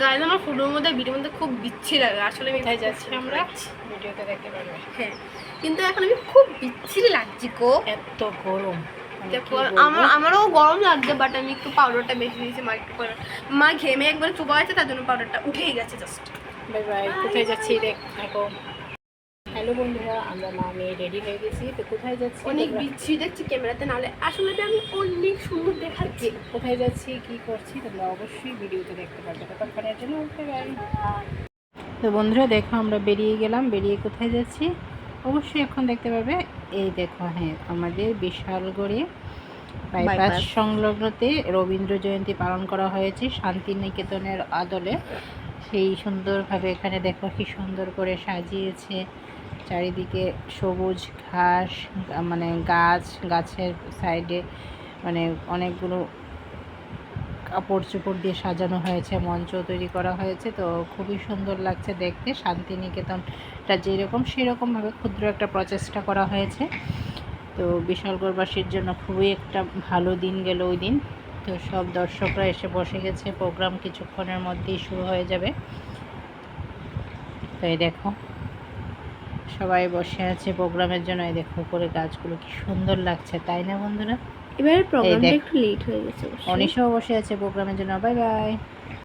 গায়ে আমার ফুলের মধ্যে ভিডিওর মধ্যে খুব বিচ্ছি লাগে। আসলে আমি কোথায় যাচ্ছি আমরা ভিডিওতে দেখতে পারবে হ্যাঁ কিন্তু এখন আমি খুব বিচ্ছিরি লাগছি গো। এত গরম। মানে? আমার আমারও গরম লাগছে বাট আমি একটু পাউডারটা বেশি দিয়েছি মা একটু মা ঘেমে একবার চুপা আছে তার জন্য পাউডারটা উঠেই গেছে জাস্ট বাই বাই কোথায় যাচ্ছি দেখ হ্যালো বন্ধুরা আমরা মা মেয়ে রেডি হয়ে গেছি। তো কোথায় যাচ্ছি? অনেক বিচ্ছি দেখছি ক্যামেরাতে নাহলে আসলে আমি অনেক সুন্দর দেখাচ্ছি। কোথায় যাচ্ছি কি করছি তোমরা অবশ্যই ভিডিওতে দেখতে পারবে। ততক্ষণের জন্য ওকে বাই তো বন্ধুরা দেখো আমরা বেরিয়ে গেলাম। বেরিয়ে কোথায় যাচ্ছি? অবশ্যই এখন দেখতে পাবে। এই দেখো হ্যাঁ আমাদের বিশালগড়ে বাইপাস। সংলগ্নতে রবীন্দ্র জয়ন্তী পালন করা হয়েছে শান্তিনিকেতনের আদলে। সেই সুন্দরভাবে এখানে দেখো কি সুন্দর করে সাজিয়েছে। চারিদিকে সবুজ ঘাস মানে গাছ, গাছের সাইডে মানে অনেকগুলো কাপড় চোপড় দিয়ে সাজানো হয়েছে মঞ্চ তৈরি করা হয়েছে। তো খুবই সুন্দর লাগছে দেখতে। শান্তিনিকেতনটা যেরকম সেরকমভাবে ক্ষুদ্র একটা প্রচেষ্টা করা হয়েছে। তো বিশালগড়বাসীর জন্য খুবই একটা ভালো দিন গেল ওই দিন। তো সব দর্শকরা এসে বসে গেছে। প্রোগ্রাম কিছুক্ষণের মধ্যেই শুরু হয়ে যাবে। তো এই দেখো। সবাই বসে আছে প্রোগ্রামের জন্য। এই দেখো উপরে গাছগুলো কি সুন্দর লাগছে তাই না বন্ধুরা? এবারে প্রোগ্রামটা একটু লেট হয়ে গেছে অনিশাও বসে আছে প্রোগ্রামের জন্য। Bye bye